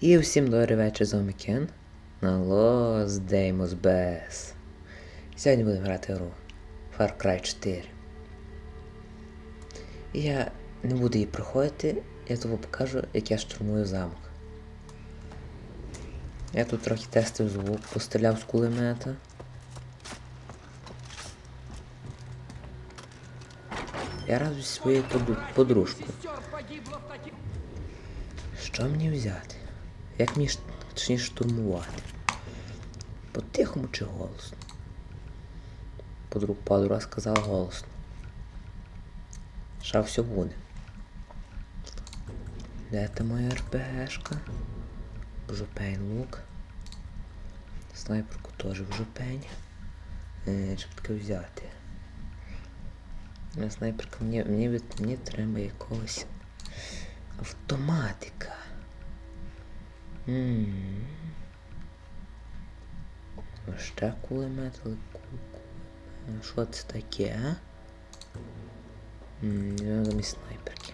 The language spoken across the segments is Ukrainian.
І всім добрий вечір, з вами Кен на Los Deimos Bes. Сьогодні будемо грати гру Far Cry 4. Я не буду її проходити, я тобі покажу, як я штурмую замок. Я тут трохи тестив звук, постріляв з кулемета. Я зі своєю подружкою. Що мені взяти? Як мені точніше штурмувати? По-тихому чи голосно? Подруг подруга сказала голосно. Ша все буде. Де та моя РПГшка? Жопень лук. Снайперку теж в жопень. Е, щоб таке взяти. Е, Снайперка мені, мені, мені треба якогось автоматика. М. Ще кулемет, але ку- ку- Що це таке, а? М, Я замість снайперки.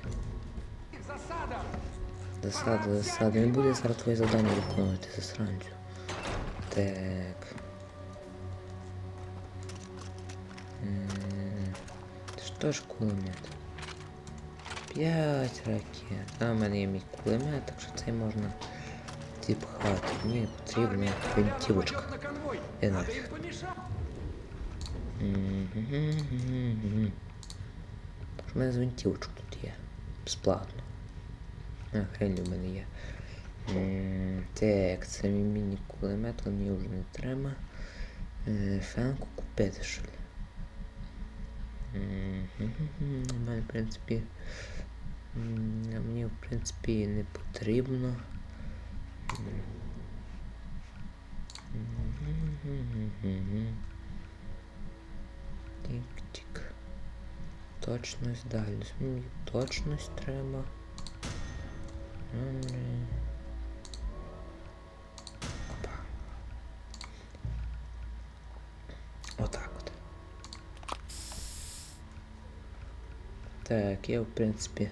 Засада, засада. Не буде зараз твоє завдання виконувати, засранцю. Так. М, Що ж кулемет? П'ять ракет. А в мене є мій кулемет, так що це можна зіпхати. Мені потрібна гвинтівочка. Я нафіг. Що в мене з тут є? Безплатно. А, хрень в мене є. Так, це мій міні-кулемет, мені вже не треба. Е, Фенку купити що ли? Мене, в принципі. Мені, в принципі, не потрібно. Тік-тік. Точність далі. Мені точність треба. Добре. Опа. Отак от. Так, я в принципі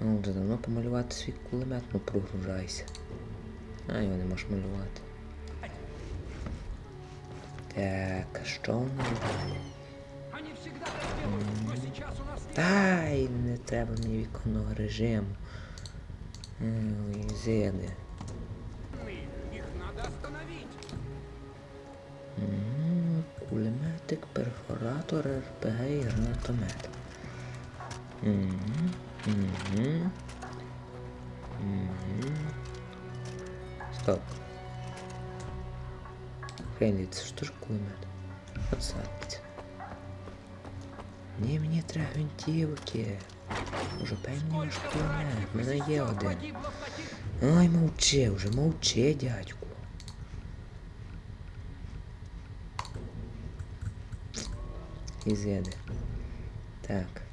мав вже давно помалювати свій кулемет, ну прогружайся. А, його не можеш малювати. Так, що нас нет. Ай, не треба мені віконного режиму. М, Кулеметик, перфоратор, РПГ і гранатомет. Мгм, мгм, мгм. Стоп. Теж кулемет. Отсадиться. Ні, мені треба гвинтівки. Уже наш кулемет. В мене є один. Ой, мовчи вже, мовчи, дядьку. Ізеди. Так.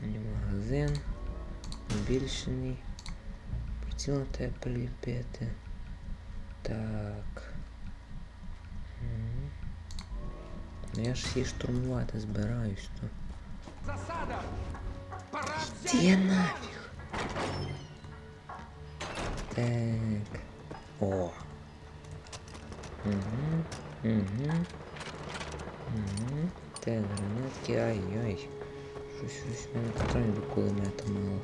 Мені Магазин. Збільшений. Приціл на тебе приліпити. Так. Мгм. Ну я ж її штурмувати збираюсь то. засада. Пора взять. Ти нафіг. Так. О. Угу. Угу. Угу. Так, гранатки. Ай-ой. Щось щось в мене патронів до кулемета мало.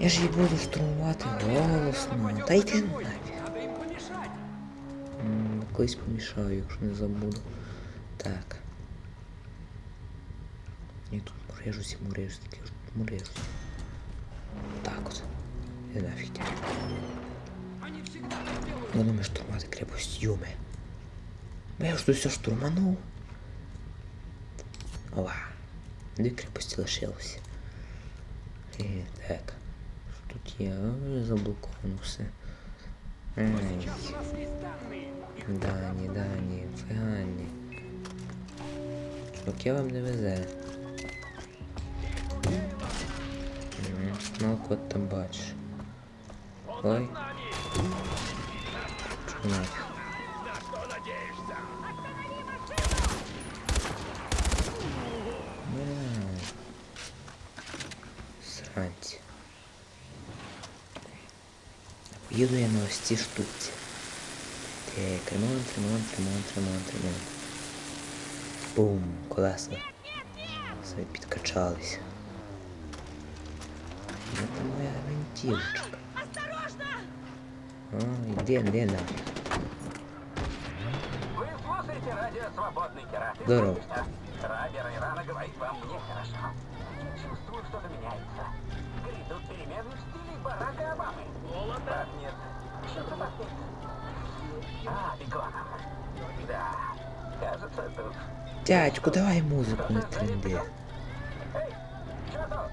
Я ж її буду штурмувати голосно. Та йди нафіг. Надо им помешать. М, Колись помішаю, якщо не забуду. Так. Я тут мурежусь і мурежусь, таки ж мурежусь. Так от. Я нафіг тебе. Они всегда так делают. Будемо штурмувати крепость Юми. Бо я ж тут все штурманув. Ова. Дві крепості лишилося. І так. Що тут є? Ой, заблоковано все. Ай. Сейчас у нас есть данные. Их Дані, дані, фігані. Чуваки вам не везе. Мгм, Ну, от там бачиш. Ой. Чого Їду я на ось ці штуці. Так, ремонт, ремонт, ремонт, ремонт, ремонт. Бум, колеса. Собі підкачалися. Де там моя вентилочка? О, іди, іди нафіг. Вы слушаете радио «Свободный Кират». И Здорово. слышите? Радио Ирана говорит вам нехорошо. Чувствую, что-то меняется. Грядут перемены в стиле Барака Обамы. Пахнет... Чем-то пахнет. А, беконом. Да, кажется, тут... Дядьку, давай музику не тренди. Эй, что тут?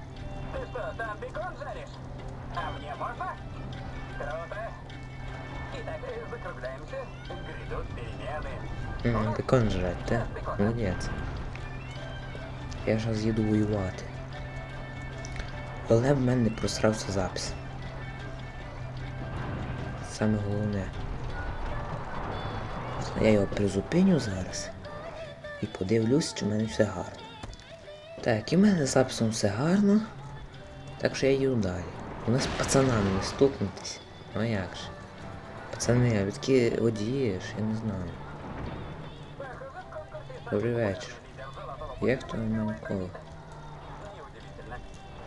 Ты что, там бекон жаришь? А мне можно? Круто. Итак, закругляемся. Грядут перемены. М, Бекон жрать, да? Молодець. Я зараз їду воювати. Але в мене не просрався запис. Саме головне. Я його призупиню зараз і подивлюсь, чи в мене все гарно. Так, і в мене з записом все гарно. Так що я їду далі. У нас пацанами не стукнутись. Ну як же? Пацани, а ви такі водії, я не знаю. Добрий вечір. Є хто в мене коло?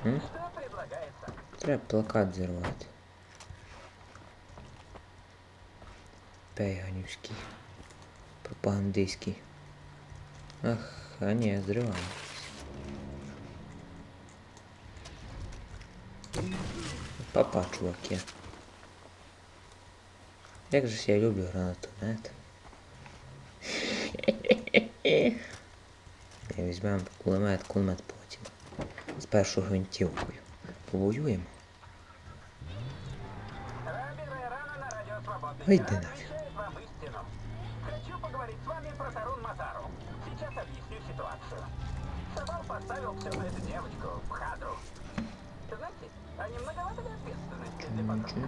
М? Треба плакат зірвати. Пейганівський. Пропагандистський. Ах, а ні, зриваємо. Папа, чуваки. Як же ж я люблю гранатомет. Візьмемо кулемет, кулемет потім. З першою гвинтівкою. Повоюємо. Радио Ирана на радио «Свободный Ой, Кират» да нафиг. вещает вам истину. Хочу поговорить с вами про Тарун Матару. Сейчас объясню ситуацию. Сабал поставил все на эту девочку, в Хадру. Знаете, а не многовато ли ответственности для подростка?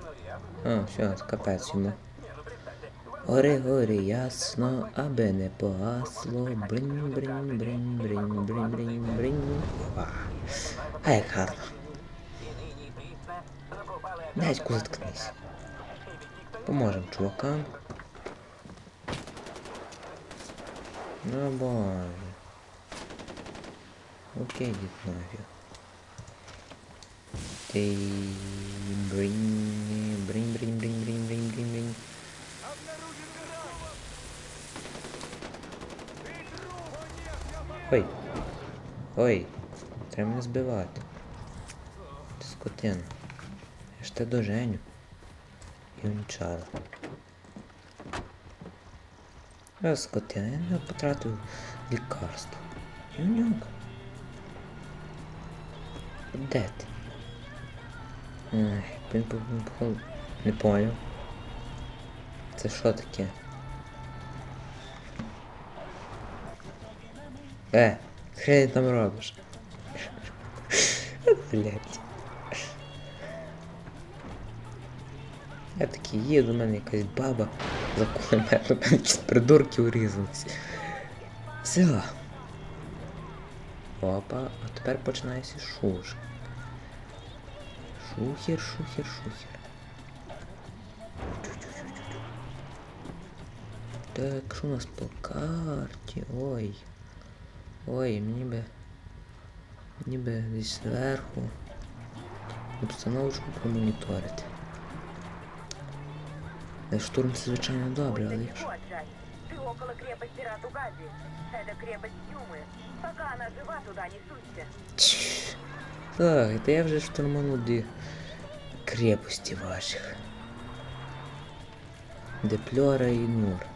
Ну, я бы... А, все, капець йому. Не, ну представьте, вам Гори, гори, ясно, аби не погасло. Бринь, бринь, бринь, бринь, бринь, бринь, бринь. Ва. А як гарно. и ныне и присно закупали Дядьку заткнись. Поможемо чувакам. Ну боже. Окей, дід нафіг. Ти бринь, бринь, бринь, бринь, бринь, бринь, бринь, бринь. Ой. Ой. Треба мене збивати. Ти скотина. Я ж те доженю. Юнчара. Я скотина, я не потратив лікарство. Юнюк. Де ти? Ай, по- Не поняв. Це що таке? Е, хрен там робиш? Блять. Я такий їду, у мене якась баба за кулеметом, придурки урізались. Все. Опа, а тепер починається шуш. Шухер, шухер, шухер. Так, що у нас по карті? Ой. Ой, мені би Мені би десь зверху. Обстановочку промоніторити. Е, Штурм це звичайно добре, але якщо. Вот, Джай, ты около крепости Ратугази. Это крепость Юмы. Пока она жива, туда не суйся. Чш. Так, та я вже штурману дві крепості ваших. Депльора і Нур.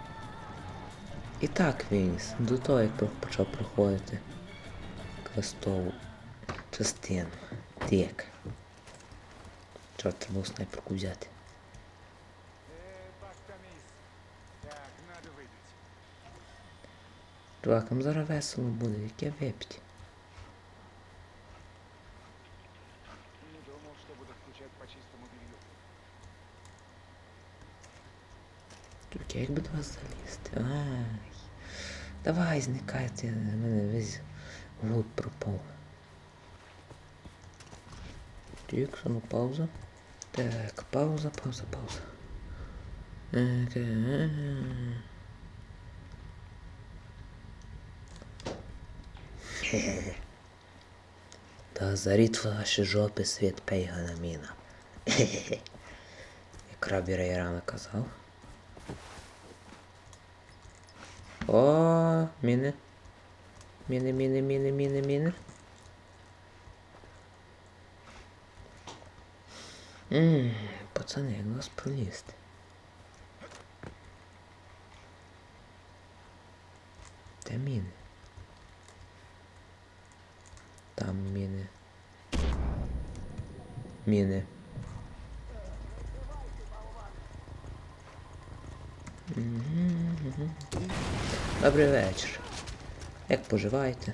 І так виніс, до того, як про- почав проходити квестову частину. Так. Чорт, треба снайперку взяти. Чувак, нам зараз весело буде, яке вип'ять. Тільки як би до вас залізти? Ай. Давай, зникайте, мене весь лут пропав. Так, ну пауза. Так, пауза, пауза, пауза. Так. Та заріт ваші жопи світ пейгана міна. Хе-хе-хе. Як Рабі Рейрана казав. О, міни. Міни, міни, міни, міни, міни. Ммм, пацани, як вас пролізти? Де міни? Там міни. Міни. Добрий вечір. Як поживаєте?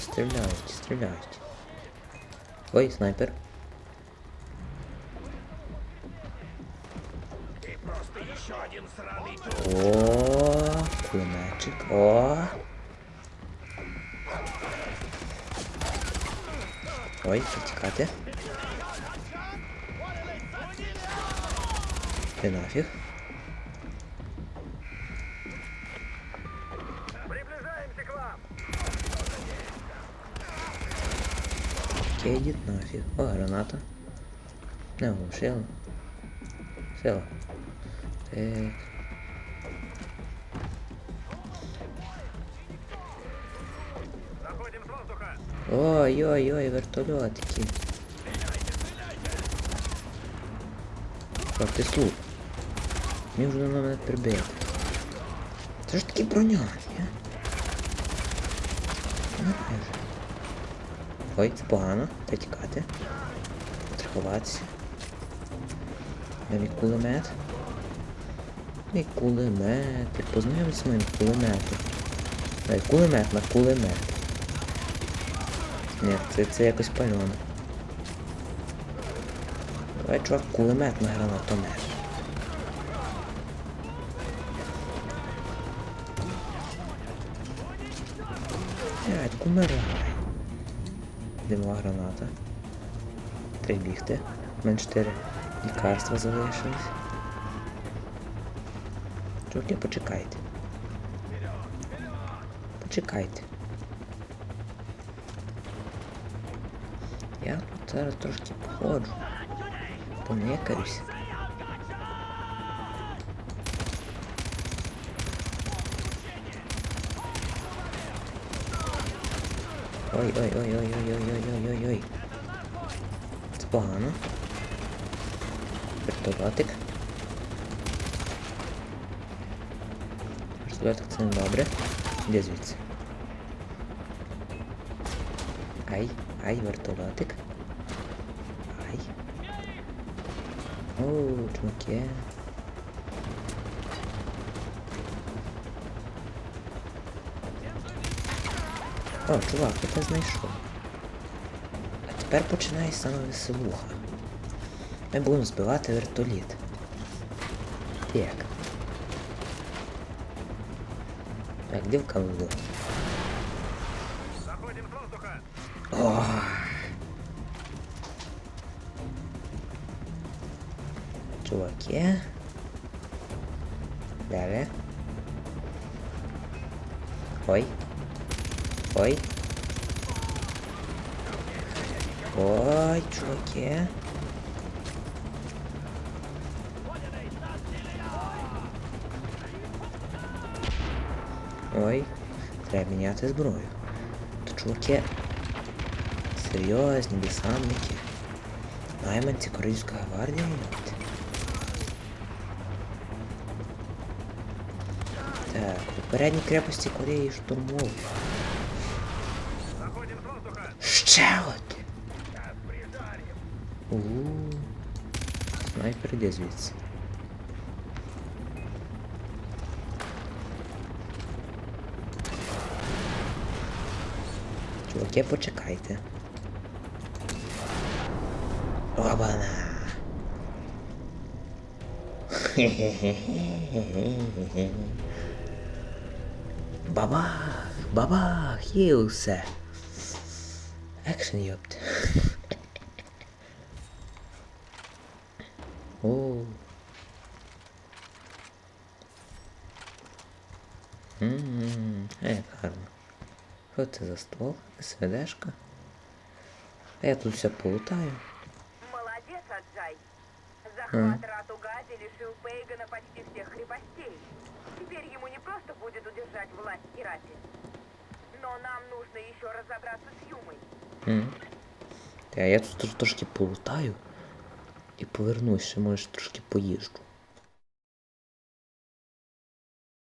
Стріляють, стріляють. Ой, снайпер. О, кулеметчик. О. Ой, потікати. Ти нафіг. тебя идет нафиг. О, граната. Не, глушила. Села. Так. Ой-ой-ой, вертолетки! Как ты слух. Мені вже на мене прибити. Це ж броня, ні? Не. Ой, це погано. Треба тікати. Страхуватися. Я мій кулемет. Мій кулемет. Ти з моїм кулеметом. Дай кулемет на кулемет. Ні, це, це якось пальоно. Давай, чувак, кулемет на гранатомет. Дядь, умирай. Димова граната. Три бігти. Мене чотири лікарства залишились. Чуваки, почекайте. Почекайте. Я тут зараз трошки походжу. Понекаюсь. Ой-ой-ой-ой-ой-ой-ой-ой-ой-ой. Це погано. Вертолотик. Вертолотик це не добре. Де звідси? Ай, ай, вертолотик. Ай. Оу, чуваки. О, чувак, я тебе знайшов. А тепер починає саме веселуха. Ми будемо збивати вертоліт. Як? Так, де в каву? Заходим с воздуха. О! Чуваки. Далі. Ой. Ой. Ой, чуваки. Ой, треба міняти зброю. То чуваки серйозні десантники. Найманці Корейської гвардії йдуть. Так, у передній крепості Кореї штурмові. прийде звідси. Чуваки, почекайте. Обана! Бабах! Бабах! Є усе! Екшн, ёпт. Оу. Ммм, а як гарно. Що це за ствол? СВДшка? А я тут все полутаю. Молодец, Аджай. Захват Ратугази лишил Пейгана почти всех крепостей. Теперь ему не просто будет удержать власть Кирати. Но нам нужно еще разобраться с Юмой. Та я тут тр- трошки полутаю і повернусь, ще може трошки поїжджу.